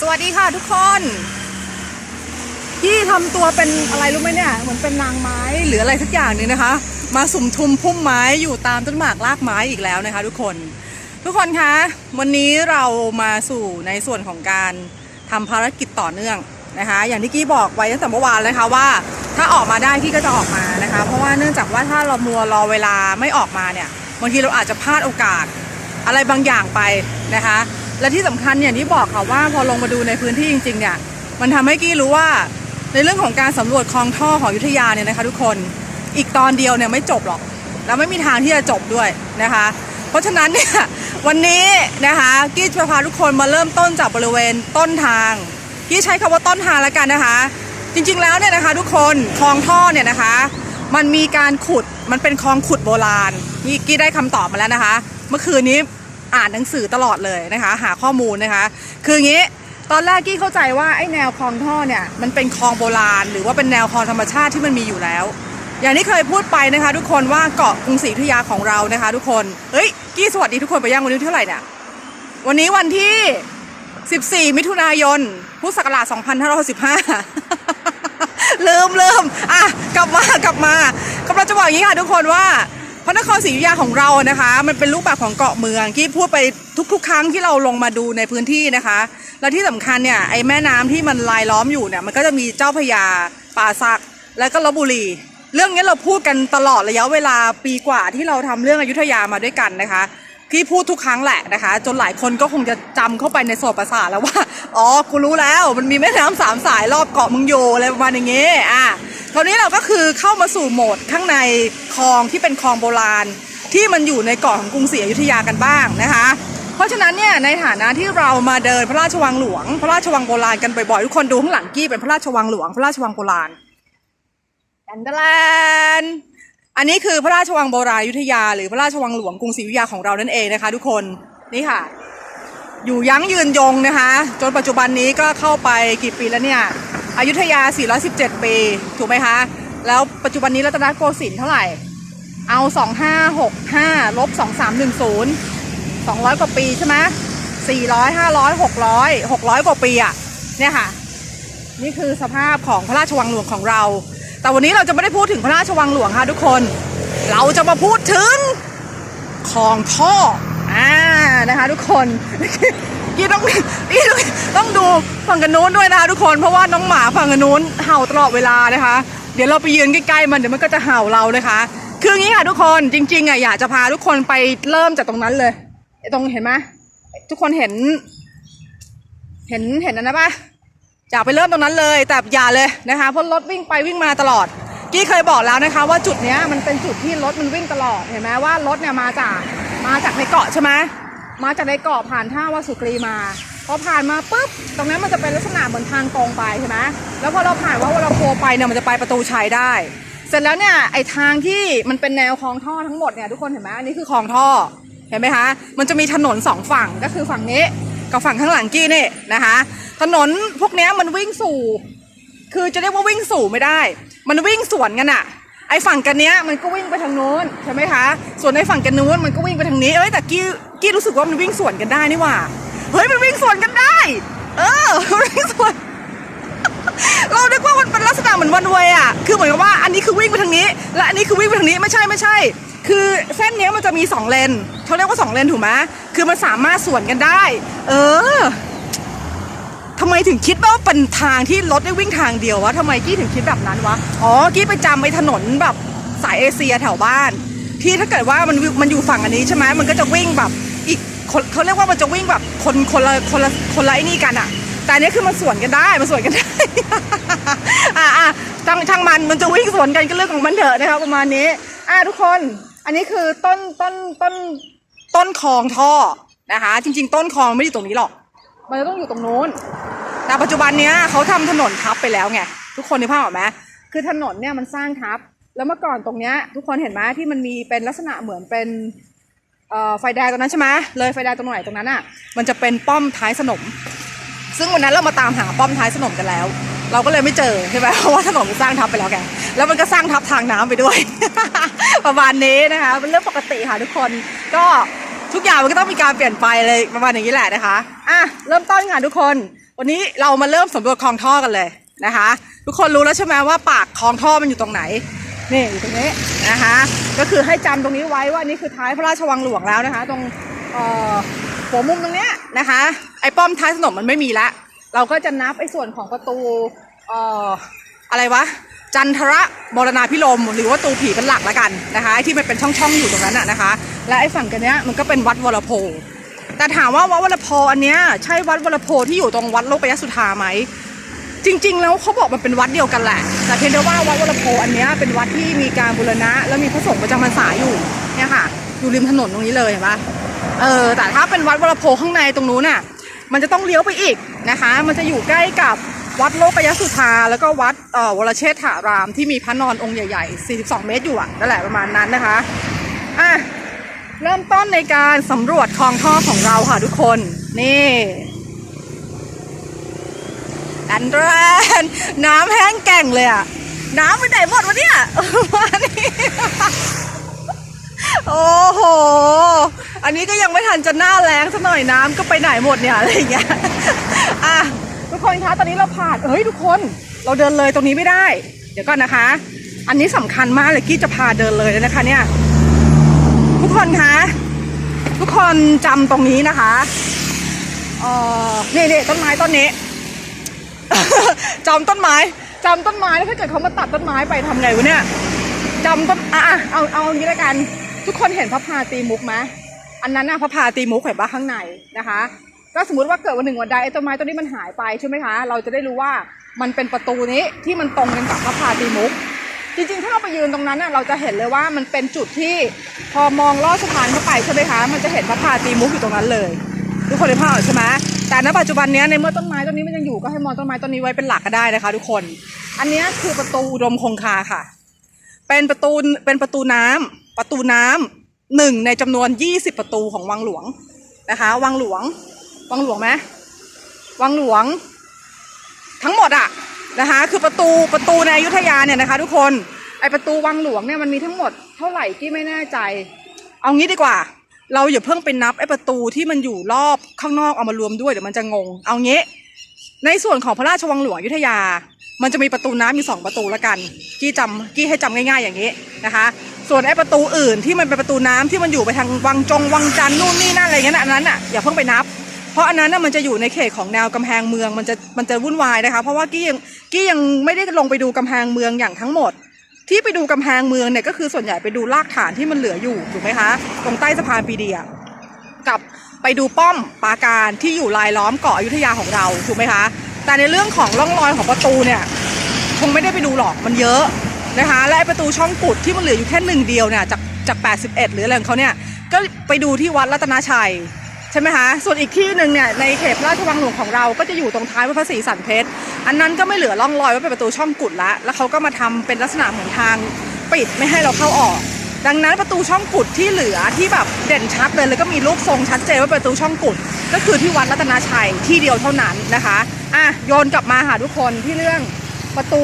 สวัสดีค่ะทุกคนพี่ทำตัวเป็นอะไรรู้ไหมเนี่ยเหมือนเป็นนางไม้หรืออะไรสักอย่างนึงนะคะ มาสุ่มทุมพุ่มไม้อยู่ตามต้นหมากรากไม้อีกแล้วนะคะ ทุกคน ทุกคนคะวันนี้เรามาสู่ในส่วนของการทำภารกิจต่อเนื่องนะคะ อย่างที่กี้บอกไว้ตั้งแต่เมื่อวานเลยค่ะว่า ถ้าออกมาได้พี่ก็จะออกมานะคะ เพราะว่าเนื่องจากว่าถ้าเรามัวรอเวลาไม่ออกมาเนี่ยบางทีเราอาจจะพลาดโอกาสอะไรบางอย่างไปนะคะ และที่สำคัญอย่างที่บอกค่ะว่าพอลงมาดูในพื้นที่จริงๆเนี่ยมันทำให้กี้รู้ว่าในเรื่องของการสำรวจคลองท่อของยุธยาเนี่ยนะคะ ทุกคนอีกตอนเดียวเนี่ยไม่จบหรอก แล้วไม่มีทางที่จะจบด้วยนะคะ เพราะฉะนั้นเนี่ยวันนี้นะคะกี้จะพาทุกคนมาเริ่มต้นจากบริเวณต้นทางกี้ใช้คำว่าต้นทางแล้วกันนะคะ จริงๆแล้วเนี่ยนะคะ ทุกคนคลองท่อเนี่ยนะคะ มันมีการขุดมันเป็นคลองขุดโบราณนี่กี้ได้คำตอบมาแล้วนะคะ เมื่อคืนนี้ อ่านหนังสือตลอดเลยนะคะ หาข้อมูลนะคะ คืออย่างนี้ตอนแรกกี้เข้าใจว่าไอ้แนวคลองท่อเนี่ยมันเป็นคลองโบราณ หรือว่าเป็นแนวคลองธรรมชาติที่มันมีอยู่แล้ว อย่างที่เคยพูดไปนะคะ ทุกคนว่าเกาะกรุงศรีอยุธยาของเรานะคะ ทุกคนเฮ้ยกี้สวัสดีทุกคนไปยังวันนี้เท่าไหร่เนี่ยวันนี้วันที่ 14 มิถุนายน พุทธศักราช 2565ลืมลืมอะกลับมากลับมากำลังจะบอกอย่างนี้ค่ะทุกคนว่า พระนครศรีอยุธยาของเรานะคะ มันเป็นรูปแบบของเกาะเมืองที่พูดไปทุก ๆ ครั้งที่เราลงมาดูในพื้นที่นะคะ และที่สำคัญเนี่ยไอ้แม่น้ำที่มันลายล้อมอยู่เนี่ยมันก็จะมีเจ้าพระยาป่าสักและก็ลบบุรี เรื่องนี้เราพูดกันตลอดระยะเวลาปีกว่าที่เราทำเรื่องอยุธยามาด้วยกันนะคะพี่พูดทุกครั้งแหละนะคะ จนหลายคนก็คงจะจำเข้าไปในโสตประสาทแล้วว่า อ๋อ กูรู้แล้ว มันมีแม่น้ำสามสายรอบเกาะมึงโยอะไรประมาณอย่างเงี้อะ ราวนี้เราก็คือเข้ามาสู่โหมดข้างในคลองที่เป็นคลองโบราณ ที่มันอยู่ในเกาะของกรุงศรีอยุธยากันบ้างนะคะ เพราะฉะนั้นเนี่ยในฐานะที่เรามาเดินพระราชวังหลวง พระราชวังโบราณกันบ่อยๆทุกคนดูข้างหลังกี้เป็นพระราชวังหลวง พระราชวังโบราณแอนเดลนอันนี้คือพระราชวังโบราณอยุธยา หรือพระราชวังหลวงกรุงศรีอยุธยาของเรานั่นเองนะคะ ทุกคนนี่ค่ะ อยู่ยั้งยืนยงนะคะ จนปัจจุบันนี้ก็เข้าไปกี่ปีแล้วเนี่ย อยุธยา 417 ปี ถูกไหมคะ แล้วปัจจุบันนี้รัตนโกสินทร์เท่าไหร่ เอา 2565ลบ2310 200 กว่าปีใช่ไหม400 500 600 600 กว่าปีอะเนี่ยค่ะ นี่คือสภาพของพระราชวังหลวงของเรา แต่วันนี้เราจะไม่ได้พูดถึงพระราชวังหลวงค่ะทุกคน เราจะมาพูดถึงคลองท่ออ่านะคะทุกคน พี่ต้องพี่ต้องต้องดูฝั่งกันนู้นด้วยนะคะทุกคนเพราะว่าน้องหมาฝั่งกันนู้นเห่าตลอดเวลานะคะ เดี๋ยวเราไปยืนใกล้ๆมันเดี๋ยวมันก็จะเห่าเรานะคะ คืออย่างนี้ค่ะทุกคนจริงๆอะอยากจะพาทุกคนไปเริ่มจากตรงนั้นเลยไอ้ตรงเห็นไหมทุกคนเห็น เห็นเห็นอันนั้นปะอยากไปเริ่มตรงนั้นเลย แต่อย่าเลยนะคะเพราะรถวิ่งไปวิ่งมาตลอดกี้เคยบอกแล้วนะคะ ว่าจุดเนี้ยมันเป็นจุดที่รถมันวิ่งตลอดเห็นไหมว่ารถเนี่ยมาจากมาจากในเกาะใช่ไหม มาจากในเกาะผ่านท่าวัดสุกรีมาพอผ่านมาปุ๊บตรงนั้นมันจะเป็นลักษณะเหมือนทางตรงไปใช่ไหมแล้วพอเราผ่านว่าเราโพไปเนี่ยมันจะไปประตูชัยได้ เสร็จแล้วเนี่ยไอทางที่มันเป็นแนวคลองท่อทั้งหมดเนี่ยทุกคนเห็นไหมอันนี้คือคลองท่อเห็นไหมคะ มันจะมีถนนสองฝั่งก็คือฝั่งนี้กับฝั่งข้างหลังกี้นี่นะคะ ถนนพวกนี้มันวิ่งสู่ คือจะเรียกว่าวิ่งสู่ไม่ได้ มันวิ่งสวนกันอะ ไอฝั่งกันเนี้ยมันก็วิ่งไปทางนู้นใช่ไหมคะ ส่วนในฝั่งกันนู้นมันก็วิ่งไปทางนี้ เอ้ยแต่กี้กี้รู้สึกว่ามันวิ่งสวนกันได้นี่หว่า เฮ้ยมันวิ่งสวนกันได้ เออวิ่งสวน เราคิดว่ามันเป็นลักษณะเหมือนวันเวย์อะ คือเหมือนกับว่าอันนี้คือวิ่งไปทางนี้ และอันนี้คือวิ่งไปทางนี้ไม่ใช่ไม่ใช่ คือเส้นเนี้ยมันจะมีสองเลนเขาเรียกว่าสองเลนถูกไหมคือมันสามารถสวนกันได้ เออ ไมถึงคิดว่าเป็นทางที่รถได้วิ่งทางเดียววะทำไมกี้ถึงคิดแบบนั้นวะ อ๋อ กี้ไปจำไปถนนแบบสายเอเชียแถวบ้าน ที่ถ้าเกิดว่ามันมันอยู่ฝั่งอันนี้ใช่ไหมมันก็จะวิ่งแบบอีกเขาเรียกว่ามันจะวิ่งแบบคนคนละคนละคนละไอ้นี่กันอะแต่อันนี้คือมันสวนกันได้มันสวนกันได้ อะอะช่างช่างมันมันจะวิ่งสวนกันก็เรื่องของมันเถอะนะครับประมาณนี้ อะทุกคน อันนี้คือต้นต้นต้นต้นคลองท่อนะคะ จริง ๆ ต้นคลองไม่ได้อยู่ตรงนี้หรอก มันจะต้องอยู่ตรงนู้น แต่ปัจจุบันเนี้ยเขาทำถนนทับไปแล้วไงทุกคนในภาพออกไหมคือถนนเนี่ยมันสร้างทับ แล้วเมื่อก่อนตรงเนี้ยทุกคนเห็นไหมที่มันมีเป็นลักษณะเหมือนเป็นไฟแดงตรงนั้นใช่ไหมเลยไฟแดงตรงไหนตรงนั้นอะ มันจะเป็นป้อมท้ายสนม ซึ่งวันนั้นเรามาตามหาป้อมท้ายสนมกันแล้ว เราก็เลยไม่เจอใช่ไหมเพราะว่าถนนมันสร้างทับไปแล้วแกแล้วมันก็สร้างทับทางน้ำไปด้วย ประมาณนี้นะคะเป็นเรื่องปกติค่ะทุกคนก็ทุกอย่างมันก็ต้องมีการเปลี่ยนไปเลยประมาณอย่างนี้แหละนะคะอะเริ่มต้นค่ะทุกคน วันนี้เรามาเริ่มสำรวจคลองท่อกันเลยนะคะ ทุกคนรู้แล้วใช่ไหมว่าปากคลองท่อมันอยู่ตรงไหนนี่อยู่ตรงนี้นะคะ ก็คือให้จำตรงนี้ไว้ว่านี่คือท้ายพระราชวังหลวงแล้วนะคะ ตรงหัวมุมตรงเนี้ยนะคะ ไอ้ป้อมท้ายถนนมันไม่มีละ เราก็จะนับไอ้ส่วนของประตูออะไรวะจันทระมรณาพิรมหรือว่าตูผีเป็นหลักแล้วกันนะคะไอ้ที่มันเป็นช่องๆอยู่ตรงนั้นน่ะนะคะ และไอ้ฝั่งกันเนี้ยมันก็เป็นวัดวรโพ แต่ถามว่าวัดวรโพอันเนี้ยใช่วัดวรโพที่อยู่ตรงวัดโลกปยสุธาไหมจริง ๆ แล้วเขาบอกมันเป็นวัดเดียวกันแหละ แต่เพียงแต่ว่าวัดวรโพอันเนี้ยเป็นวัดที่มีการบูรณะ แล้วมีพระสงฆ์ประจำพรรษาอยู่เนี่ยค่ะ อยู่ริมถนนตรงนี้เลยเห็นปะเออแต่ถ้าเป็นวัดวรโพข้างในตรงนู้นน่ะ มันจะต้องเลี้ยวไปอีกนะคะ มันจะอยู่ใกล้กับวัดโลกยสุธาแล้วก็วัดเอ่อวรเชษฐารามที่มีพระนอนองค์ใหญ่ๆ 42 เมตรอยู่อะนั่นแหละประมาณนั้นนะคะอะ เริ่มต้นในการสำรวจคลองท่อของเราค่ะทุกคน นี่อันแรนน้ำแห้งแก่งเลยอะน้ำไปไหนหมดวะเนี่ยมานี่โอ้โห อันนี้ก็ยังไม่ทันจะหน้าแรงสักหน่อยน้ำก็ไปไหนหมดเนี่ยอะไรอย่างเงี้ย อะทุกคนคะตอนนี้เราผ่านเฮ้ยทุกคน เราเดินเลยตรงนี้ไม่ได้ เดี๋ยวก่อนนะคะ อันนี้สำคัญมากเลยกี้จะพาเดินเลยนะคะเนี่ย กคนคะทุกคนจำตรงนี้นะคะเออนี่นี่ต้นไม้ต้นนี้จำต้นไม้จำต้นไม้แล้วถ้าเกิดเขามาตัดต้นไม้ไปทำไงวะเนี่ยจำต้นอะเอาเอาอย่างนี้ล้วกัน ทุกคนเห็นพระพาตีมุกไหมอันนั้นน่ะพระพาตีมุกเห็นปะข้างในนะคะก็สมมติว่าเกิดวันหนึ่งวันใดไอ้ต้นไม้ต้นนี้มันหายไปใช่ไหมคะ เราจะได้รู้ว่ามันเป็นประตูนี้ที่มันตรงกันกับพระพาตีมุก จริงๆ ถ้าเราไปยืนตรงนั้นน่ะเราจะเห็นเลยว่ามันเป็นจุดที่พอมองลอดสะพานเข้าไปใช่ไหมคะ มันจะเห็นพระพาตีมุกอยู่ตรงนั้นเลย ทุกคนในภาพใช่ไหมแต่ณปัจจุบันนี้ในเมื่อต้นไม้ต้นนี้มันยังอยู่ก็ให้มองต้นไม้ต้นนี้ไว้เป็นหลักก็ได้นะคะ ทุกคน อันนี้คือประตูอุดมคงคาค่ะ เป็นประตูเป็นประตูน้ำประตูน้ำหนึ่งในจำนวน 20 ประตูของวังหลวงนะคะ วังหลวง วังหลวงไหมวังหลวง ทั้งหมดอะ นะคะ คือประตูประตูในอยุธยาเนี่ยนะคะ ทุกคนไอประตูวังหลวงเนี่ยมันมีทั้งหมดเท่าไหร่ที่ไม่แน่ใจ เอางี้ดีกว่า เราอย่าเพิ่งไปนับไอประตูที่มันอยู่รอบข้างนอกเอามารวมด้วยเดี๋ยวมันจะงง เอางี้ ในส่วนของพระราชวังหลวงอยุธยา มันจะมีประตูน้ำอยู่สองประตูละกันกี้จำกี้ให้จำง่ายๆอย่างนี้นะคะ ส่วนไอประตูอื่นที่มันเป็นประตูน้ำที่มันอยู่ไปทางวังจงวังจันทร์นู่นนี่นั่นอะไรเงี้ยนะอันนั้นอะอย่าเพิ่งไปนับ เพราะอันนั้นน่ะมันจะอยู่ในเขตของแนวกำแพงเมืองมันจะมันจะวุ่นวายนะคะ เพราะว่ากี้ยังกี้ยังไม่ได้ลงไปดูกำแพงเมืองอย่างทั้งหมด ที่ไปดูกำแพงเมืองเนี่ยก็คือส่วนใหญ่ไปดูรากฐานที่มันเหลืออยู่ถูกไหมคะตรงใต้สะพานปีเดียกับไปดูป้อมปราการที่อยู่รายล้อมเกาะอยุธยาของเราถูกไหมคะ แต่ในเรื่องของร่องรอยของประตูเนี่ยคงไม่ได้ไปดูหรอกมันเยอะนะคะ และประตูช่องกุดที่มันเหลืออยู่แค่หนึ่งเดียวเนี่ยจากจาก 81 หรืออะไรของเขาเนี่ยก็ไปดูที่วัดรัตนชัย ใช่ไหมคะ ส่วนอีกที่หนึ่งเนี่ยในเขตราชวังหลวงของเราก็จะอยู่ตรงท้ายวัดพระศรีสันเพชร อันนั้นก็ไม่เหลือร่องรอยว่าเป็นประตูช่องกุดละ แล้วเขาก็มาทำเป็นลักษณะเหมือนทางปิดไม่ให้เราเข้าออก ดังนั้นประตูช่องกุดที่เหลือที่แบบเด่นชัดเลยแล้วก็มีรูปทรงชัดเจนว่าประตูช่องกุด ก็คือที่วัดรัตนชัยที่เดียวเท่านั้นนะคะ อะโยนกลับมาหาทุกคนที่เรื่องประตู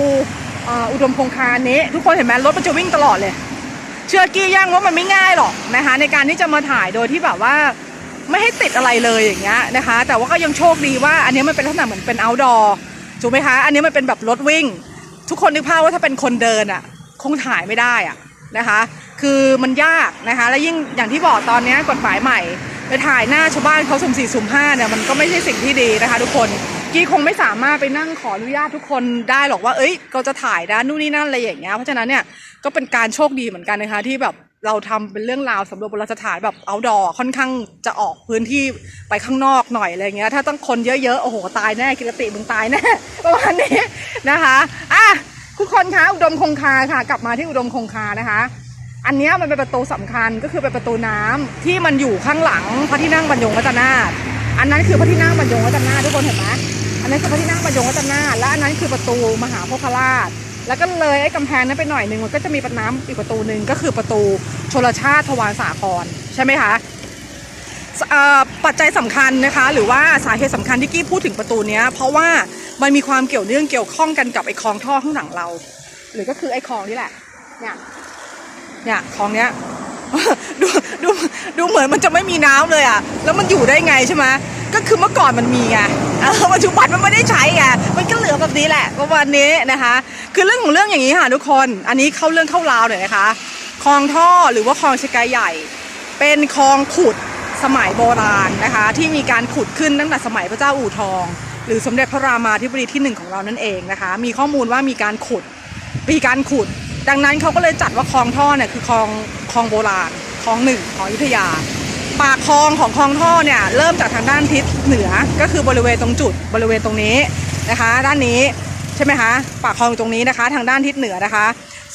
อุดมคงคานี้ ทุกคนเห็นไหมรถมันจะวิ่งตลอดเลย เชื่อกี้ย่างว่ามันไม่ง่ายหรอกนะคะในการที่จะมาถ่ายโดยที่แบบว่า ไม่ให้ติดอะไรเลยอย่างเงี้ยนะคะ แต่ว่าก็ยังโชคดีว่าอันนี้มันเป็นลักษณะเหมือนเป็น outdoor ถูกไหมคะ อันนี้มันเป็นแบบรถวิ่ง ทุกคนนึกภาพว่าถ้าเป็นคนเดินอะ คงถ่ายไม่ได้อะนะคะ คือมันยากนะคะ และยิ่งอย่างที่บอกตอนนี้กฎหมายใหม่ไปถ่ายหน้าชาวบ้านเขาสุ่มสี่สุ่มห้าเนี่ยมันก็ไม่ใช่สิ่งที่ดีนะคะ ทุกคนกี้คงไม่สามารถไปนั่งขออนุญาตทุกคนได้หรอกว่า เอ้ยเราจะถ่ายนะนู่นนี่นั่นอะไรอย่างเงี้ย เพราะฉะนั้นเนี่ยก็เป็นการโชคดีเหมือนกันนะคะที่แบบ เราทำเป็นเรื่องราวสำรวจโบราณสถานแบบเอาดอค่อนข้างจะออกพื้นที่ไปข้างนอกหน่อยอะไรเงี้ย ถ้าต้องคนเยอะๆ โอ้โห ตายแน่กิรติมึงตายแน่ประมาณนี้นะคะอะทุกคนคะอุดมคงคาค่ะ กลับมาที่อุดมคงคานะคะ อันนี้มันเป็นประตูสำคัญก็คือเป็นประตูน้ำที่มันอยู่ข้างหลังพระที่นั่งบรรยงรัตนาถอันนั้นคือพระที่นั่งบรรยงรัตนาถทุกคนเห็นไหมอันนั้นคือพระที่นั่งบรรยงรัตนาถและอันนั้นคือประตูมหาโพคราช แล้วก็เลยไอ้กำแพงนั้นไปหน่อยหนึ่งมันก็จะมีประน้ำอีกประตูหนึ่งก็คือประตูชลชาติทวารสาครใช่ไหมคะปัจจัยสำคัญนะคะ หรือว่าสาเหตุสำคัญที่กี้พูดถึงประตูเนี้ย เพราะว่ามันมีความเกี่ยวเนื่องเกี่ยวข้องกันกับไอ้คลองท่อข้างหลังเรา หรือก็คือไอ้คลองนี่แหละเนี่ยเนี่ยของเนี้ยดู ดูเหมือนมันจะไม่มีน้ำเลยอะแล้วมันอยู่ได้ไงใช่ไหมก็คือเมื่อก่อนมันมีไงปัจจุบันมันไม่ได้ใช้ไงมันก็เหลือแบบนี้แหละประมาณนี้นะคะ คือเรื่องของเรื่องอย่างนี้ค่ะทุกคน อันนี้เข้าเรื่องเข้าราวหน่อยนะคะคลองท่อหรือว่าคลองชะกายใหญ่ เป็นคลองขุดสมัยโบราณนะคะ ที่มีการขุดขึ้นตั้งแต่สมัยพระเจ้าอู่ทอง หรือสมเด็จพระรามาธิบดีที่หนึ่งของเรานั่นเองนะคะ มีข้อมูลว่ามีการขุดมีการขุด ดังนั้นเขาก็เลยจัดว่าคลองท่อเนี่ยคือคลองคลองโบราณ คลองหนึ่งของอยุธยา ปากคลองของคลองท่อเนี่ยเริ่มจากทางด้านทิศเหนือก็คือบริเวณตรงจุดบริเวณตรงนี้นะคะ ด้านนี้ใช่ไหมคะปากคลองตรงนี้นะคะ ทางด้านทิศเหนือนะคะ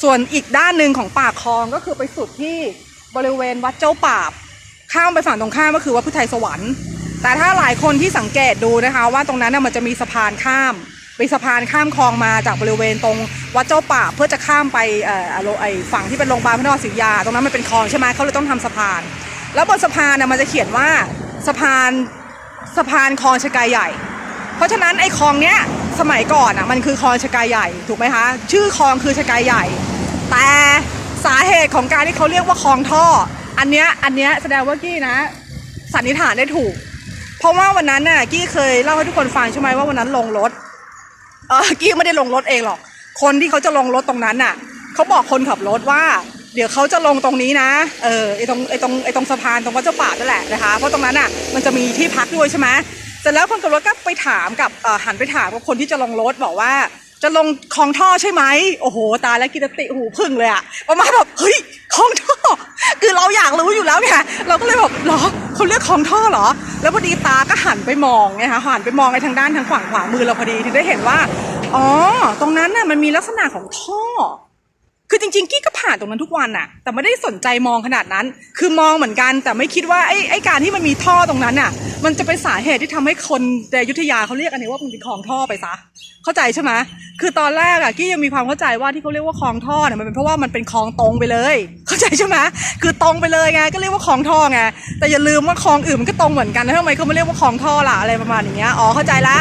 ส่วนอีกด้านหนึ่งของปากคลองก็คือไปสุดที่บริเวณวัดเจ้าปาบข้ามไปฝั่งตรงข้ามก็คือวัดพุทธไทยสวรรค์ แต่ถ้าหลายคนที่สังเกตดูนะคะ ว่าตรงนั้นน่ะมันจะมีสะพานข้าม เป็นสะพานข้ามคลองมาจากบริเวณตรงวัดเจ้าป่าเพื่อจะข้ามไปเอ่อไอฝั่งที่เป็นโรงพยาบาลพระนครศรีอยุธยาตรงนั้นมันเป็นคลองใช่ไหมเขาเลยต้องทำสะพาน แล้วบนสะพานน่ะมันจะเขียนว่าสะพานสะพานคลองชะกายใหญ่ เพราะฉะนั้นไอ้คลองเนี้ยสมัยก่อนอะมันคือคลองชะกายใหญ่ถูกไหมคะชื่อคลองคือชะกายใหญ่ แต่สาเหตุของการที่เขาเรียกว่าคลองท่อ อันเนี้ยอันเนี้ยแสดงว่ากี้นะสันนิษฐานได้ถูก เพราะว่าวันนั้นน่ะกี้เคยเล่าให้ทุกคนฟังใช่ไหมว่าวันนั้นลงรถ เออกี้ไม่ได้ลงรถเองหรอก คนที่เขาจะลงรถตรงนั้นน่ะเขาบอกคนขับรถว่า เดี๋ยวเขาจะลงตรงนี้นะ เออไอตรงไอตรงไอตรงสะพานตรงวัดเจ้าป่านั่นแหละนะคะ เพราะตรงนั้นน่ะมันจะมีที่พักด้วยใช่ไหมเสร็จแล้วคนขับรถก็ไปถามกับหันไปถามกับคนที่จะลงรถบอกว่า จะลงคลองท่อใช่ไหมโอ้โห ตายแล้วกินติหูพึ่งเลยอะประมาณแบบเฮ้ยคลองท่อ คือเราอยากรู้อยู่แล้วไงเราก็เลยแบบหรอเขาเรียกคลองท่อเหรอ แล้วพอดีตาก็หันไปมองไงคะหันไปมองในทางด้านทางฝั่งขวามือเราพอดีถึงได้เห็นว่าอ๋อตรงนั้นน่ะมันมีลักษณะของท่อ คือจริงๆ กี้ก็ผ่านตรงนั้นทุกวันน่ะ แต่ไม่ได้สนใจมองขนาดนั้น คือมองเหมือนกันแต่ไม่คิดว่าไอ้ไอ้การที่มันมีท่อตรงนั้นน่ะ มันจะเป็นสาเหตุที่ทำให้คนในอยุธยาเขาเรียกอันนี้ว่ามันเป็นคลองท่อไปซะ เข้าใจใช่ไหมคือตอนแรกอะกี้ยังมีความเข้าใจว่าที่เขาเรียกว่าคลองท่อเนี่ยมันเป็นเพราะว่ามันเป็นคลองตรงไปเลย เข้าใจใช่ไหมคือตรงไปเลยไงก็เรียกว่าคลองท่อไงแต่อย่าลืมว่าคลองอื่นมันก็ตรงเหมือนกันแล้วทำไมเขาไม่เรียกว่าคลองท่อล่ะอะไรประมาณอย่างเงี้ยอ๋อเข้าใจละ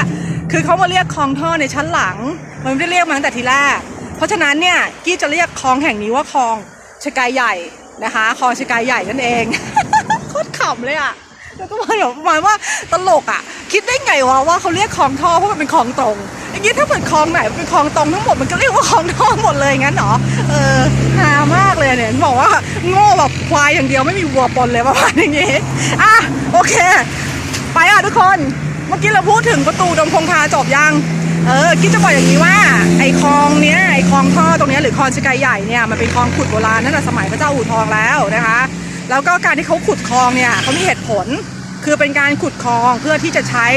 คือเขามาเรียกคลองท่อในชั้นหลัง มันไม่ได้เรียกมาตั้งแต่ทีแรก เพราะฉะนั้นเนี่ยกี้จะเรียกคลองแห่งนี้ว่าคลองชกายใหญ่นะคะคลองชกายใหญ่นั่นเองโคตรขำเลยอะ แล้วก็มาแบบประมาณว่าตลกอะ คิดได้ไงวะว่าเขาเรียกคลองท่อเพราะมันเป็นคลองตรง อย่างนี้ถ้าเปิดคลองไหนเป็นคลองตรงทั้งหมดมันก็เรียกว่าคลองท่อหมดเลยงั้นเหรอเออหามากเลยเนี่ยบอกว่าโง่แบบควายอย่างเดียวไม่มีวัวปนเลยประมาณอย่างงี้อะโอเค ไปอะทุกคนเมื่อกี้เราพูดถึงประตูดมคงคาจบยังเออกิ๊จะบอกอย่างนี้ว่าไอ้คลองเนี้ยไอ้คลองท่อตรงเนี้ยหรือคลองชกายใหญ่เนี่ยมันเป็นคลองขุดโบราณตั้งแต่สมัยพระเจ้าอู่ทองแล้วนะคะ แล้วก็การที่เขาขุดคลองเนี่ยเขามีเหตุผลคือเป็นการขุดคลองเพื่อที่จะใช้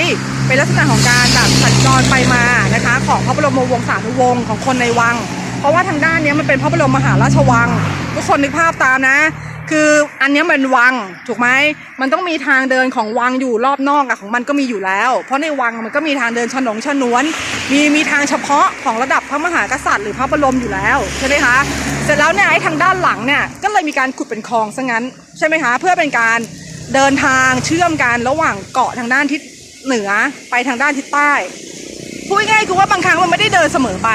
เป็นลักษณะของการแบบสัญจรไปมานะคะ ของพระบรมวงศานุวงศ์ของคนในวัง เพราะว่าทางด้านนี้มันเป็นพระบรมมหาราชวัง ทุกคนนึกภาพตามนะ คืออันนี้มันวังถูกไหมมันต้องมีทางเดินของวังอยู่รอบนอกอะของมันก็มีอยู่แล้ว เพราะในวังมันก็มีทางเดินฉนงฉนวน มีมีทางเฉพาะของระดับพระมหากษัตริย์หรือพระบรมอยู่แล้วใช่ไหมคะเสร็จแล้วเนี่ยไอ้ทางด้านหลังเนี่ยก็เลยมีการขุดเป็นคลองซะงั้นใช่ไหมคะเพื่อเป็นการเดินทางเชื่อมกันระหว่างเกาะทางด้านทิศเหนือไปทางด้านทิศใต้พูดง่ายคือว่าบางครั้งมันไม่ได้เดินเสมอไป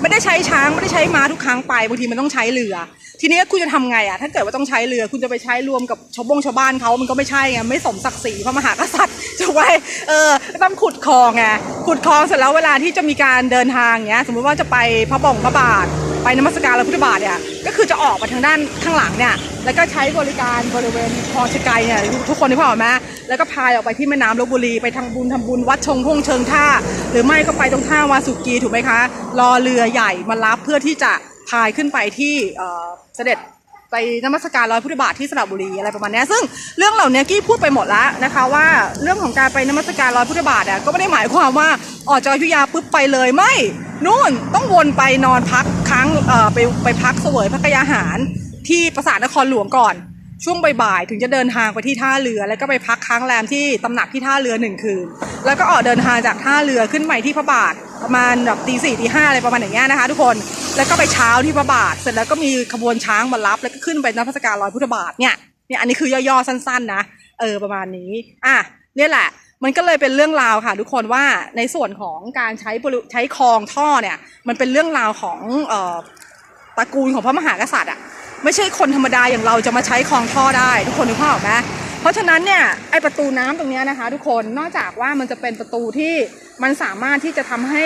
ไม่ได้ใช้ช้างไม่ได้ใช้ม้าทุกครั้งไปบางทีมันต้องใช้เรือ ทีนี้คุณจะทำไงอะถ้าเกิดว่าต้องใช้เรือคุณจะไปใช้รวมกับชาวบงชาวบ้านเขามันก็ไม่ใช่ไงไม่สมศักดิ์ศรีพระมหากษัตริย์จะไว้เออต้องขุดคลองไงขุดคลองเสร็จแล้วเวลาที่จะมีการเดินทางเงี้ย สมมติว่าจะไปพระบงพระบาท ไปนมัสการพระพุทธบาทเนี่ยก็คือจะออกมาทางด้านข้างหลังเนี่ยแล้วก็ใช้บริการบริเวณคลองชะไกเนี่ยทุกคนที่พ่ออกไหมแล้วก็พายออกไปที่แม่น้ำลบบุรีไปทางบุญทำบุญวัดชงพงเชิงท่า หรือไม่ก็ไปตรงท่าวาสุกีถูกไหมคะรอเรือใหญ่มารับเพื่อที่จะพายขึ้นไปที่ เอ่อเสด็จไปนมัสการรอยพุทธบาทที่สระบุรีอะไรประมาณนี้ซึ่งเรื่องเหล่านี้กี้พูดไปหมดแล้วนะคะ ว่าเรื่องของการไปนมัสการรอยพุทธบาทอะก็ไม่ได้หมายความว่าออกจากอยุธยาปุ๊บไปเลยไม่นู่นต้องวนไปนอนพักค้างเอ่อไปไปพักเสวยพระกยาหารที่ปราสาทนครหลวงก่อนช่วงบ่ายๆถึงจะเดินทางไปที่ท่าเรือ แล้วก็ไปพักค้างแรมที่ตำหนักที่ท่าเรือหนึ่งคืน แล้วก็ออกเดินทางจากท่าเรือขึ้นไปที่พระบาท ประมาณแบบตีสี่ตีห้าอะไรประมาณอย่างเงี้ยนะคะ ทุกคนแล้วก็ไปเช้าที่พระบาท เสร็จแล้วก็มีขบวนช้างมารับแล้วก็ขึ้นไปนมัสการรอยพุทธบาทเนี่ยเนี่ยอันนี้คือย่อๆสั้น ๆ นะเออประมาณนี้อะเนี่ยแหละ มันก็เลยเป็นเรื่องราวค่ะ ทุกคนว่าในส่วนของการใช้บริใช้คลองท่อเนี่ย มันเป็นเรื่องราวของเอ่อตระกูลของพระมหากษัตริย์อะไม่ใช่คนธรรมดาอย่างเราจะมาใช้คลองท่อได้ ทุกคนนึกภาพออกไหม เพราะฉะนั้นเนี่ยไอประตูน้ำตรงนี้นะคะ ทุกคนนอกจากว่ามันจะเป็นประตูที่มันสามารถที่จะทำให้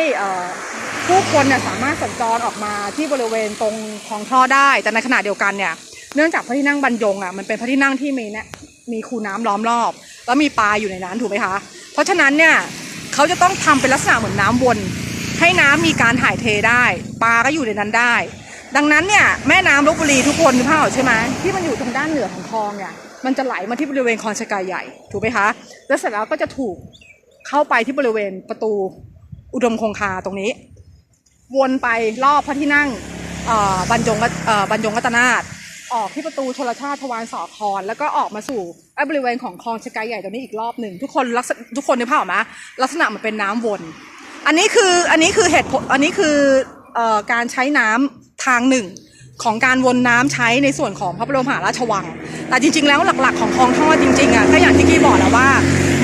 ผู้คนเนี่ยสามารถสัญจรออกมาที่บริเวณตรงคลองท่อได้ แต่ในขณะเดียวกันเนี่ยเนื่องจากพระที่นั่งบรรยงอะมันเป็นพระที่นั่งที่มีเนี่ยมีคูน้ำล้อมรอบ แล้วมีปลาอยู่ในนั้นถูกไหมคะ เพราะฉะนั้นเนี่ยเขาจะต้องทำเป็นลักษณะเหมือนน้ำวน ให้น้ำมีการถ่ายเทได้ ปลาก็อยู่ในนั้นได้ ดังนั้นเนี่ยแม่น้ำลบบุรีทุกคนนึกภาพออกใช่ไหมที่มันอยู่ทางด้านเหนือของคลองเนี่ย มันจะไหลมาที่บริเวณคลองชะกายใหญ่ถูกไหมคะ แล้วเสร็จแล้วก็จะถูกเข้าไปที่บริเวณประตูอุดมคงคาตรงนี้ วนไปรอบพระที่นั่งบรรยงรัตเอ่อบรรยงรัตนาถออกที่ประตูชลชาติทวารสอคร แล้วก็ออกมาสู่บริเวณของคลองชะกายใหญ่ตรงนี้อีกรอบหนึ่งทุกคนลักษณะทุกคนนึกภาพออกไหมลักษณะมันเป็นน้ำวน อันนี้คืออันนี้คือเหตุผลอันนี้คือเอ่อการใช้น้ำทางหนึ่ง ของการวนน้ำใช้ในส่วนของพระบรมหาราชวัง แต่จริง ๆ แล้วหลักๆ ของคลองท่อจริงๆอะก็อย่างที่กี้บอกแล้วว่า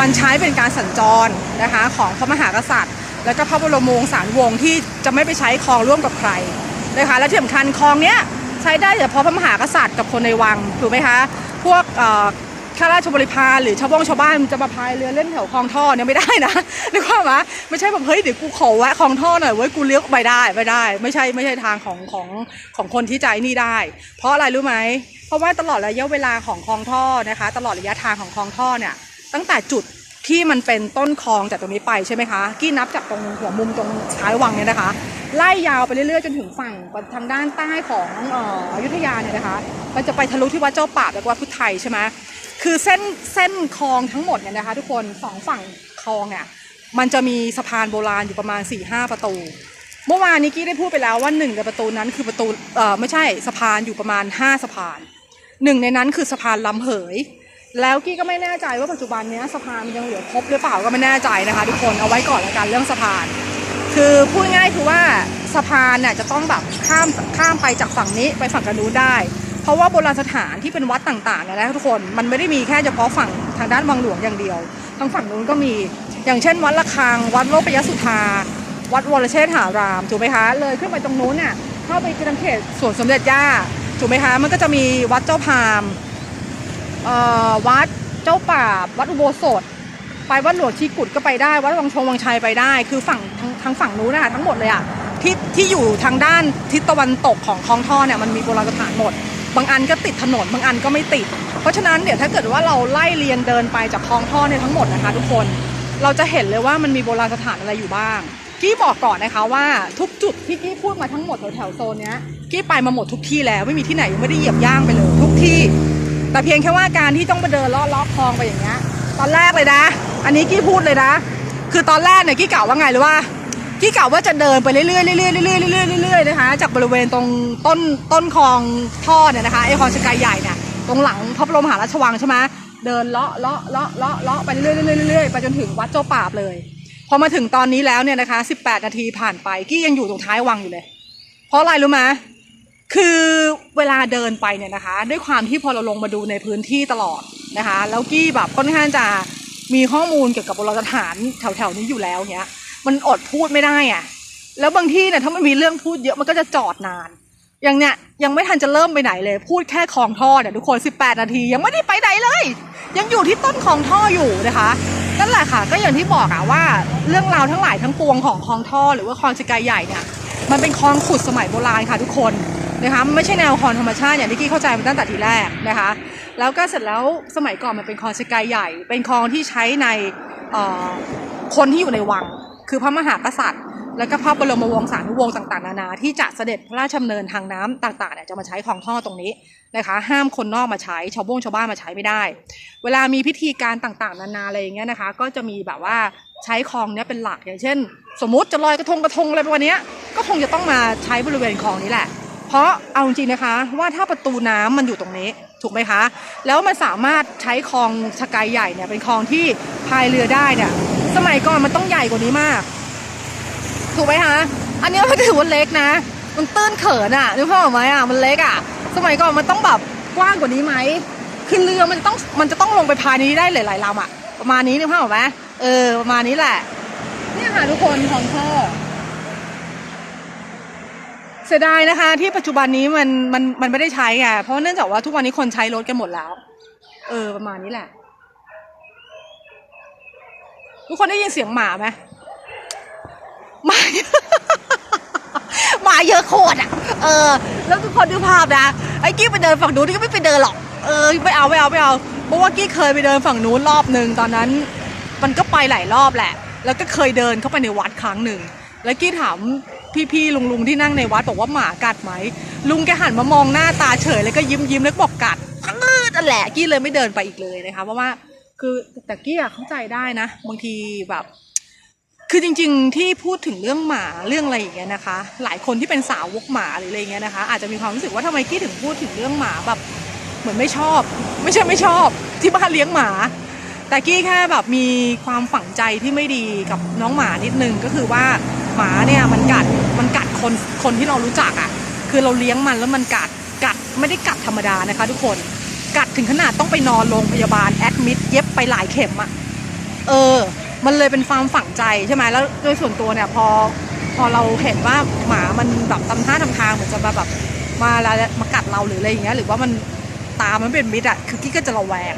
มันใช้เป็นการสัญจรนะคะของพระมหากษัตริย์ แล้วก็พระบรมวงศานุวงศ์ที่จะไม่ไปใช้คลองร่วมกับใครนะคะและที่สำคัญคลองเนี้ยใช้ได้เฉพาะพระมหากษัตริย์กับคนในวังถูกไหมคะพวก ข้าราชบริพารหรือชาวบ้องชาวบ้านจะมาพายเรือเล่นแถวคลองท่อเนี่ยไม่ได้นะนึกว่าไหมไม่ใช่แบบเฮ้ยเดี๋ยวกูขอแวะคลองท่อหน่อยเว้ยกูเลี้ยวไปได้ไม่ได้ ไม่ใช่ไม่ใช่ทางของของของคนที่ใจนี่ได้ เพราะอะไรรู้ไหมเพราะว่าตลอดระยะเวลาของคลองท่อนะคะ ตลอดระยะทางของคลองท่อเนี่ยตั้งแต่จุดที่มันเป็นต้นคลองจากตรงนี้ไปใช่ไหมคะ กี้นับจากตรงหัวมุมตรงท้ายวังเนี่ยนะคะ ไล่ยาวไปเรื่อยๆจนถึงฝั่งทางด้านใต้ของออยุธยาเนี่ยนะคะ มันจะไปทะลุที่วัดเจ้าป่าแล้วก็วัดพุทธไทยใช่ไหม คือเส้นเส้นคลองทั้งหมดเนี่ยนะคะ ทุกคนสองฝั่งคลองเนี่ยมันจะมีสะพานโบราณอยู่ประมาณ4ี่ห้าประตู เมื่อวานนี้กี้ได้พูดไปแล้วว่าหนึ่งในประตูนั้นคือประตูเอ่อไม่ใช่สะพานอยู่ประมาณ 5 สะพานหนึ่งในนั้นคือสะพานลำเหย แล้วกี้ก็ไม่แน่ใจว่าปัจจุบันนี้สะพานมันยังเหลือครบหรือเปล่าก็ไม่แน่ใจนะคะ ทุกคนเอาไว้ก่อนละกันเรื่องสะพาน คือพูดง่ายคือว่าสะพานเนี่ยจะต้องแบบข้ามข้ามไปจากฝั่งนี้ไปฝั่งกันนู้นได้ เพราะว่าโบราณสถานที่เป็นวัดต่างๆเนี่ยนะทุกคนมันไม่ได้มีแค่เฉพาะฝั่งทางด้านวังหลวงอย่างเดียว ทางฝั่งนู้นก็มีอย่างเช่น วัดระฆัง วัดโลกปยสุธา วัดวรเชษฐารามถูกไหมคะ เลยขึ้นไปตรงนู้นเนี่ยเข้าไปทางเขตสวนสมเด็จย่าถูกไหมคะมันก็จะมีวัดเจ้าพามวัดเจ้าป่า วัดอุโบสถ ไปวัดหลวงชีกุดก็ไปได้ วัดวังชงวังชัยไปได้ คือฝั่งทางทางฝั่งนู้นนะคะทั้งหมดเลยอะที่ที่อยู่ทางด้านทิศตะวันตกของคลองท่อเนี่ยมันมีโบราณสถานหมด บางอันก็ติดถนนบางอันก็ไม่ติด เพราะฉะนั้นเดี๋ยวถ้าเกิดว่าเราไล่เรียนเดินไปจากคลองท่อเนี่ยทั้งหมดนะคะทุกคนเราจะเห็นเลยว่ามันมีโบราณสถานอะไรอยู่บ้าง กี้บอกก่อนนะคะว่าทุกจุดที่กี้พูดมาทั้งหมดแถวๆโซนนี้กี้ไปมาหมดทุกที่แล้วไม่มีที่ไหนยังไม่ได้เหยียบย่างไปเลยทุกที่ แต่เพียงแค่ว่าการที่ต้องไปเดินลาะเลาะคลองไปอย่างเงี้ยตอนแรกเลยนะ อันนี้กี้พูดเลยนะ คือตอนแรกเนี่ยกี้กล่าวว่าไงหรือว่า กี้กล่าวว่าจะเดินไปเรื่อยๆเรื่อยๆเรื่อยๆเรื่อยๆเรื่อยๆนะคะ จากบริเวณตรงต้นต้นคลองท่อเนี่ยนะคะไอคองชะกายใหญ่เนี่ยตรงหลังพระบรมมหาราชวังใช่ไหมเดินเลาะเลาะเลาะเลาะเลาะไปเรื่อยๆเรื่อยๆเรื่อยๆไปจนถึงวัดเจ้าป่าเลย พอมาถึงตอนนี้แล้วเนี่ยนะคะ 18 นาทีผ่านไปกี้ยังอยู่ตรงท้ายวังอยู่เลย เพราะอะไรรู้ไหมคือเวลาเดินไปเนี่ยนะคะ ด้วยความที่พอเราลงมาดูในพื้นที่ตลอดนะคะ แล้วกี้แบบค่อนข้างจะมีข้อมูลเกี่ยวกับโบราณสถานแถวๆนี้อยู่แล้วเนี้ย มันอดพูดไม่ได้อะแล้วบางที่เนี่ยถ้ามันมีเรื่องพูดเยอะมันก็จะจอดนาน อย่างเนี้ยยังไม่ทันจะเริ่มไปไหนเลย พูดแค่คลองท่อเนี่ยทุกคน 18 นาที ยังไม่ได้ไปไหนเลย ยังอยู่ที่ต้นคลองท่ออยู่นะคะนั่นแหละค่ะ ก็อย่างที่บอกอะว่าเรื่องราวทั้งหลายทั้งปวงของคลองท่อหรือว่าคลองจิกายใหญ่เนี่ยมันเป็นคลองขุดสมัยโบราณค่ะทุกคนนะคะไม่ใช่แนวคลองธรรมชาติอย่างที่กี้เข้าใจมาตั้งแต่ทีแรกนะคะ แล้วก็เสร็จแล้วสมัยก่อนมันเป็นคลองชะกายใหญ่ เป็นคลองที่ใช้ในเอ่อคนที่อยู่ในวัง คือพระมหากษัตริย์ แล้วก็พระบรมวงศานุวงศ์ต่างๆ นานา ที่จะเสด็จพระราชดำเนินทางน้ำต่างๆเนี่ยจะมาใช้คลองท่อตรงนี้นะคะ ห้ามคนนอกมาใช้ชาวบ้งชาวบ้านมาใช้ไม่ได้ เวลามีพิธีการต่างๆ นานาอะไรอย่างเงี้ยนะคะ ก็จะมีแบบว่าใช้คลองเนี้ยเป็นหลักอย่างเช่น สมมติจะลอยกระทงกระทงอะไรประมาณนี้ก็คงจะต้องมาใช้บริเวณคลองนี้แหละ เพราะเอาจริงนะคะว่าถ้าประตูน้ำมันอยู่ตรงนี้ถูกไหมคะ แล้วมันสามารถใช้คลองชกายใหญ่เนี่ยเป็นคลองที่พายเรือได้เนี่ย สมัยก่อนมันต้องใหญ่กว่านี้มาก ถูกไหมคะอันเนี้ยมันถือว่าเล็กนะ มันตื้นเขินอะนึกภาพออกไหมอะมันเล็กอะ สมัยก่อนมันต้องแบบกว้างกว่านี้ไหมคือเรือมันจะต้องมันจะต้องลงไปพายนี้ได้หลายๆลำอะประมาณนี้นึกภาพออกไหมเออประมาณนี้แหละเนี่ยค่ะทุกคนของเธอเสียดายนะคะ ที่ปัจจุบันนี้มันมันมันไม่ได้ใช้ไงเพราะเนื่องจากว่าทุกวันนี้คนใช้รถกันหมดแล้ว เออประมาณนี้แหละ ทุกคนได้ยินเสียงหมาไหมหมาหมาเยอะโคตรอะ เออ แล้วทุกคนดูภาพนะ ไอ้กี้ไปเดินฝั่งนู้นนี่ก็ไม่ไปเดินหรอก เออ ไม่เอาไม่เอาไม่เอา เพราะว่ากี้เคยไปเดินฝั่งนู้นรอบหนึ่งตอนนั้น มันก็ไปหลายรอบแหละ แล้วก็เคยเดินเข้าไปในวัดครั้งหนึ่ง แล้วกี้ถามพี่ๆลุงๆที่นั่งในวัดบอกว่าหมากัดไหม ลุงแกหันมามองหน้าตาเฉยแล้วก็ยิ้มยิ้มแล้วก็บอกกัดพังงืดนั่นแหละกี้เลยไม่เดินไปอีกเลยนะคะเพราะว่า คือแต่กี้อะเข้าใจได้นะ บางทีแบบ คือจริง ๆ ที่พูดถึงเรื่องหมาเรื่องอะไรอย่างเงี้ยนะคะ หลายคนที่เป็นสาวกหมาหรืออะไรเงี้ยนะคะ อาจจะมีความรู้สึกว่าทำไมกี้ถึงพูดถึงเรื่องหมาแบบ เหมือนไม่ชอบ ไม่ใช่ไม่ชอบ ที่บ้านเลี้ยงหมา แต่กี้แค่แบบมีความฝังใจที่ไม่ดีกับน้องหมานิดนึงก็คือว่าหมาเนี่ยมันกัดมันกัดคนคนที่เรารู้จักอะ่ะ คือเราเลี้ยงมันแล้วมันกัดกัดไม่ได้กัดธรรมดานะคะ ทุกคน กัดถึงขนาดต้องไปนอนโรงพยาบาลแอดมิดเย็บไปหลายเข็มอะ่ะเออ มันเลยเป็นความฝังใจใช่ไหมแล้วโดยส่วนตัวเนี่ยพอพอเราเห็นว่าหมามันแบบทำท่าทำทางเหมือนจะมาแบบมาแล้วมากัดเราหรืออะไรอย่างเงี้ยหรือว่ามันตามันเป็นมิดอะคือกี้ก็จะระแวง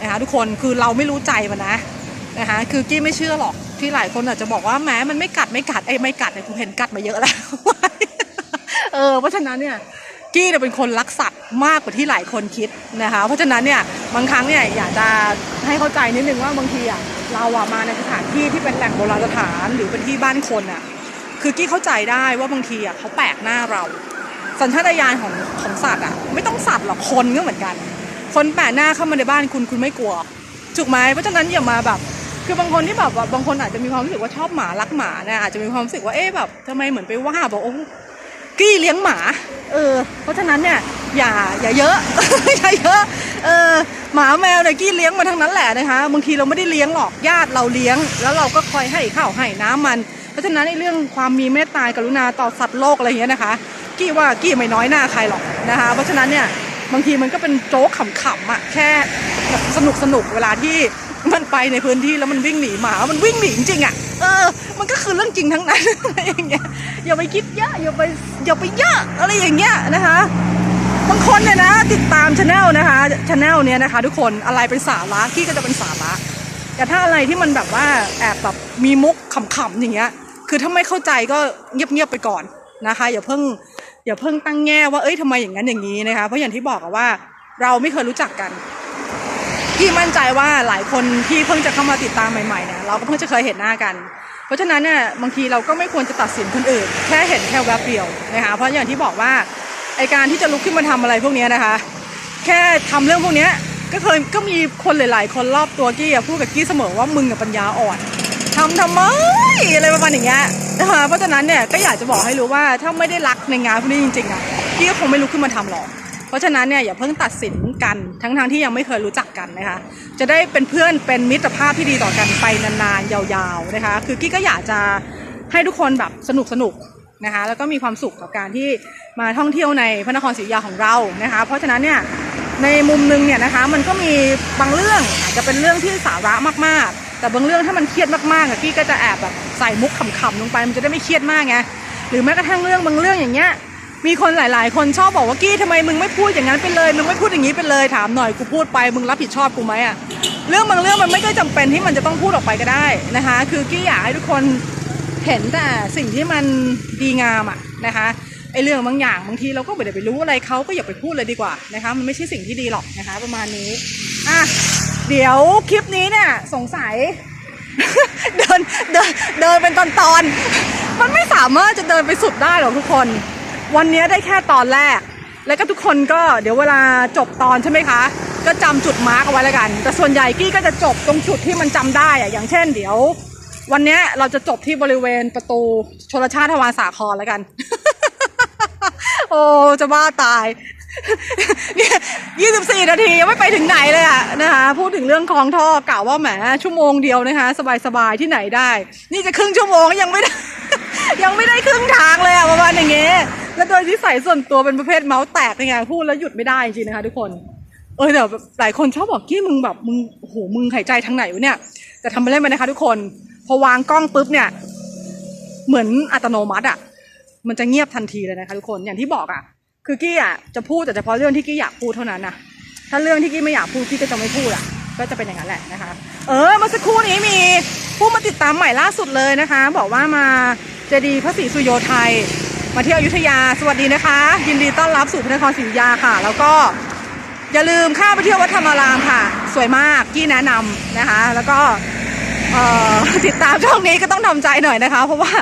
นะคะทุกคนคือเราไม่รู้ใจมันนะนะคะคือกี้ไม่เชื่อหรอกที่หลายคนอาจจะบอกว่าแหมมันไม่กัดไม่กัดไอ้ไม่กัดเนี่ยกูเห็นกัดมาเยอะแล้วเออเพราะฉะนั้นเนี่ย กี้เนี่ยเป็นคนรักสัตว์มากกว่าที่หลายคนคิดนะคะ เพราะฉะนั้นเนี่ยบางครั้งเนี่ยอยากจะให้เข้าใจนิดนึงว่าบางทีอะเราอะมาในสถานที่ที่เป็นแหล่งโบราณสถานหรือเป็นที่บ้านคนอะคือกี้เข้าใจได้ว่าบางทีอะเขาแปลกหน้าเรา สัญชาตญาณของของสัตว์อะไม่ต้องสัตว์หรอกคนก็เหมือนกัน คนแปลกหน้าเข้ามาในบ้านคุณคุณไม่กลัวถูกไหมเพราะฉะนั้นอย่ามาแบบคือบางคนที่แบบว่าบางคนอาจจะมีความรู้สึกว่าชอบหมารักหมาเนี่ยอาจจะมีความรู้สึกว่าเอ๊ะแบบทำไมเหมือนไปว่าบอกโอ้ กี้เลี้ยงหมา เออ เพราะฉะนั้นเนี่ยอย่าอย่าเยอะ อย่าเยอะ เออ หมาแมวเนี่ยกี้เลี้ยงมาทั้งนั้นแหละนะคะ บางทีเราไม่ได้เลี้ยงหรอกญาติเราเลี้ยง แล้วเราก็คอยให้ข้าวให้น้ำมัน เพราะฉะนั้นในเรื่องความมีเมตตากรุณาต่อสัตว์โลกอะไรอย่างเงี้ยนะคะ กี้ว่ากี้ไม่น้อยหน้าใครหรอกนะคะ เพราะฉะนั้นเนี่ยบางทีมันก็เป็นโจ๊กขำๆอะแค่แบบสนุกสนุกเวลาที่ มันไปในพื้นที่แล้วมันวิ่งหนีหมา มันวิ่งหนีจริงๆอะ เออ มันก็คือเรื่องจริงทั้งนั้นอะไรอย่างเงี้ย อย่าไปคิดเยอะ อย่าไปอย่าไปเยอะอะไรอย่างเงี้ยนะคะบางคนเนี่ยนะ ติดตามช anel นะคะช anel เนี้ยนะคะ ทุกคนอะไรเป็นสาระกี้ก็จะเป็นสาระ แต่ถ้าอะไรที่มันแบบว่าแอบแบบมีมุกขำๆอย่างเงี้ย คือถ้าไม่เข้าใจก็เงียบๆไปก่อนนะคะ อย่าเพิ่งอย่าเพิ่งตั้งแง่ว่าเอ้ยทำไมอย่างนั้นอย่างนี้นะคะ เพราะอย่างที่บอกว่าเราไม่เคยรู้จักกัน พี่มั่นใจว่าหลายคนที่เพิ่งจะเข้ามาติดตามใหม่ๆเนี่ยเราก็เพิ่งจะเคยเห็นหน้ากัน เพราะฉะนั้นเนี่ยบางทีเราก็ไม่ควรจะตัดสินคนอื่น แค่เห็นแค่แวบเดียวนะคะเพราะอย่างที่บอกว่าไอการที่จะลุกขึ้นมาทำอะไรพวกเนี้ยนะคะ แค่ทำเรื่องพวกเนี้ยก็เคยก็มีคนหลาย ๆ คนรอบตัวกี้พูดกับกี้เสมอว่ามึงกับปัญญาอ่อนทำทำไมอะไรประมาณอย่างเงี้ยนะคะเพราะฉะนั้นเนี่ยก็อยากจะบอกให้รู้ว่าถ้าไม่ได้รักในงานพวกนี้จริงๆอะกี้ก็คงไม่ลุกขึ้นมาทำหรอก เพราะฉะนั้นเนี่ยอย่าเพิ่งตัดสินกันทั้งๆทที่ยังไม่เคยรู้จักกันนะคะ จะได้เป็นเพื่อนเป็นมิตรภาพที่ดีต่อกันไปนานๆยาวๆนะคะ คือกี้ก็อยากจะให้ทุกคนแบบสนุกสนุกๆนะคะแล้วก็มีความสุขกับการที่มาท่องเที่ยวในพระนครศรีอยุธยาของเรานะคะ เพราะฉะนั้นเนี่ยในมุมหนึงเนี่ยนะคะมันก็มีบางเรื่องอาจจะเป็นเรื่องที่สาระมากๆ แต่บางเรื่องถ้ามันเครียดมากๆกี้ก็จะแอบแบบใส่มุกขำๆลงไปมันจะได้ไม่เครียดมากไงหรือแม้กระทั่งเรื่องบางเรื่องอย่างเงี้ย มีคนหลาย ๆ คนชอบบอกว่ากี้ทำไมมึงไม่พูดอย่างนั้นไปเลย มึงไม่พูดอย่างนี้ไปเลยถามหน่อยกูพูดไปมึงรับผิดชอบกูไหมอะเรื่องบางเรื่องมันไม่ได้จำเป็นที่มันจะต้องพูดออกไปก็ได้นะคะ คือกี้อยากให้ทุกคนเห็นแต่สิ่งที่มันดีงามอะนะคะไอเรื่องบางอย่างบางทีเราก็ไม่ได้ไปรู้อะไรเขาก็อย่าไปพูดเลยดีกว่านะคะ มันไม่ใช่สิ่งที่ดีหรอกนะคะ ประมาณนี้อะเดี๋ยวคลิปนี้เนี่ยสงสัย เดินเดินเดินเป็นตอนๆมันไม่สามารถจะเดินไปสุดได้หรอกทุกคน วันนี้ได้แค่ตอนแรก แล้วก็ทุกคนก็เดี๋ยวเวลาจบตอนใช่ไหมคะ ก็จำจุดมาร์กเอาไว้แล้วกัน แต่ส่วนใหญ่กี้ก็จะจบตรงจุดที่มันจำได้อะอย่างเช่น เดี๋ยว วันนี้เราจะจบที่บริเวณประตูชลชาติทวารสาครแล้วกัน โอ้จะบ้าตายเนี่ยยี่สิบสี่นาทียังไม่ไปถึงไหนเลยอะนะคะ พูดถึงเรื่องคลองท่อกล่าวว่าแหมชั่วโมงเดียวนะคะ สบายๆที่ไหนได้ นี่จะครึ่งชั่วโมงยังไม่ได้ยังไม่ได้ครึ่งทางเลยอะประมาณอย่างเงี้ย แล้วโดยที่ใส่ส่วนตัวเป็นประเภทเมาส์แตกยังไงพูดแล้วหยุดไม่ได้จริงนะคะทุกคน เออแต่หลายคนชอบบอกกี้มึงแบบมึงโอ้โหมึงหายใจทางไหนวะเนี่ย แต่ทำไปเล่นไปนะคะ ทุกคน พอวางกล้องปุ๊บเนี่ย เหมือนอัตโนมัติอะมันจะเงียบทันทีเลยนะคะทุกคน อย่างที่บอกอะ คือกี้อะจะพูดแต่เฉพาะเรื่องที่กี้อยากพูดเท่านั้นนะถ้าเรื่องที่กี้ไม่อยากพูดกี้ก็จะไม่พูดอะ ก็จะเป็นอย่างนั้นแหละนะคะ เออเมื่อสักครู่นี้มีผู้มาติดตามใหม่ล่าสุดเลยนะคะ บอกว่ามาเจดีพระศรีสุโยไทย มาเที่ยวอยุธยาสวัสดีนะคะ ยินดีต้อนรับสู่พระนครศรีอยุธยาค่ะ แล้วก็อย่าลืมข้าไปเที่ยววัดธรรมารามค่ะ สวยมากกี้แนะนำนะคะ แล้วก็ติดตามช่องนี้ก็ต้องทำใจหน่อยนะคะ เพราะว่า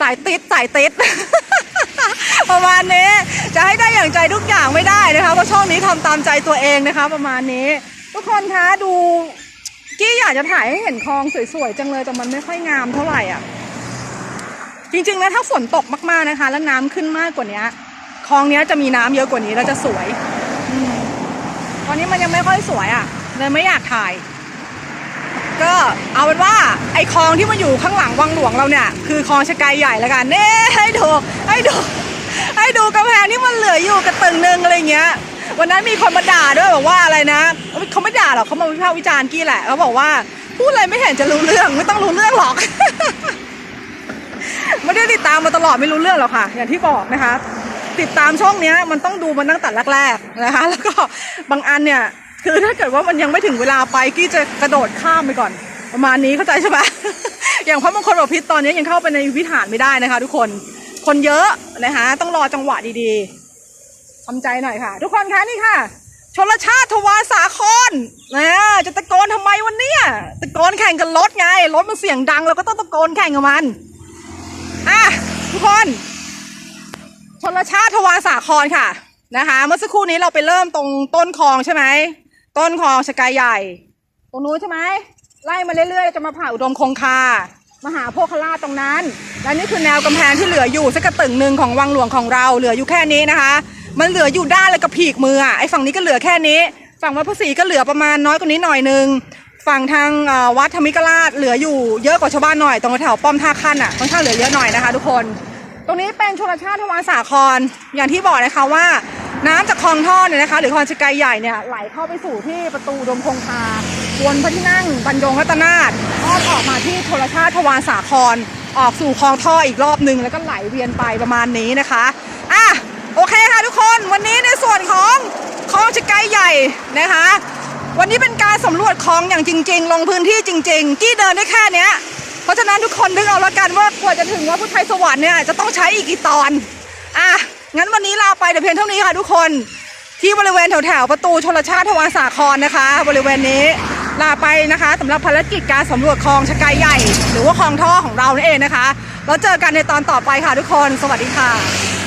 สายติดสายติดประมาณนี้จะให้ได้อย่างใจทุกอย่างไม่ได้นะคะเพราะช่องนี้ทำตามใจตัวเองนะคะ ประมาณนี้ ทุกคนคะดูกี้อยากจะถ่ายให้เห็นคลองสวยๆจังเลยแต่มันไม่ค่อยงามเท่าไหร่อะ จริง ๆ แล้วถ้าฝนตกมากๆนะคะ แล้วน้ำขึ้นมากกว่านี้คลองเนี้ยจะมีน้ำเยอะกว่านี้แล้วจะสวยตอนนี้มันยังไม่ค่อยสวยอะเลยไม่อยากถ่าย ก็เอาเป็นว่าไอ้คลองที่มันอยู่ข้างหลังวังหลวงเราเนี่ย คือคลองชะไกใหญ่แล้วกันเน่ให้ดูให้ดูให้ดูกำแพงที่มันเหลืออยู่กระตึงนึงอะไรเงี้ยวันนั้นมีคนมาด่าด้วยบอกว่าอะไรนะเขาไม่ด่าหรอกเขามาวิพากษ์วิจารณ์กี้แหละเขาบอกว่าพูดอะไรไม่เห็นจะรู้เรื่องไม่ต้องรู้เรื่องหรอก ไม่ได้ติดตามมาตลอดไม่รู้เรื่องหรอกค่ะ อย่างที่บอกนะคะ ติดตามช่องเนี้ยมันต้องดูมันตั้งแต่แรกๆนะคะ แล้วก็บางอันเนี่ยคือถ้าเกิดว่ามันยังไม่ถึงเวลาไปกี้จะกระโดดข้ามไปก่อน ประมาณนี้เข้าใจใช่ไหมอย่างพระมงคลบพิษตอนนี้ยังเข้าไปในวิหารไม่ได้นะคะ ทุกคนคนเยอะนะคะ ต้องรอจังหวะดีๆทำใจหน่อยค่ะ ทุกคนคะนี่ค่ะชนลชาติทวารสาครนะจะตะโกนทำไมวันเนี้ยตะโกนแข่งกับรถไงรถมันเสียงดังเราก็ต้องตะโกนแข่งกับมัน อะทุกคนชนลชาติทวารสาครค่ะนะคะ เมื่อสักครู่นี้เราไปเริ่มตรงต้นคลองใช่ไหมต้นคลองสกายใหญ่ ตรงนู้นใช่ไหมไล่มาเรื่อยๆจะมาผ่าอุดมคงคามาหาโพคราชตรงนั้น และนี่คือแนวกำแพงที่เหลืออยู่สักกระตึงหนึ่งของวังหลวงของเราเหลืออยู่แค่นี้นะคะ มันเหลืออยู่ด้านแล้วกับผีกมืออะไอ้ฝั่งนี้ก็เหลือแค่นี้ ฝั่งวัดพระศรีก็เหลือประมาณน้อยกว่านี้หน่อยนึง ฝั่งทางวัดธรรมิกราชเหลืออยู่เยอะกว่าชาวบ้านหน่อยตรงแถวป้อมท่าขั้นอะค่อนข้างเหลือเยอะหน่อยนะคะ ทุกคน ตรงนี้เป็นชลชาติทวารสาครอย่างที่บอกนะคะว่าน้ำจากคลองท่อเนี่ยนะคะ หรือคลองชะไกใหญ่เนี่ยไหลเข้าไปสู่ที่ประตูดมคงคาวนพระที่นั่งบรรยงรัตนาถอ้อมออกมาที่ชลชาติทวารสาครออกสู่คลองท่ออีกรอบหนึ่งแล้วก็ไหลเวียนไปประมาณนี้นะคะอะโอเคค่ะทุกคนวันนี้ในส่วนของคลองชะไกใหญ่นะคะ วันนี้เป็นการสำรวจคลองอย่างจริง ๆ ลงพื้นที่จริงๆกี้เดินได้แค่เนี้ย เพราะฉะนั้นทุกคนนึกเอาละกันว่ากว่าจะถึงวัดพุทธไทยสวรรค์เนี่ยจะต้องใช้อีกกี่ตอน อะ งั้นวันนี้ลาไปแต่เพียงเท่านี้ค่ะทุกคน ที่บริเวณแถวๆประตูชลชาติทวารสาครนะคะ บริเวณนี้ลาไปนะคะสำหรับภารกิจการสำรวจคลองชะไกใหญ่ หรือว่าคลองท่อของเรานั่นเองนะคะ แล้วเจอกันในตอนต่อไปค่ะทุกคน สวัสดีค่ะ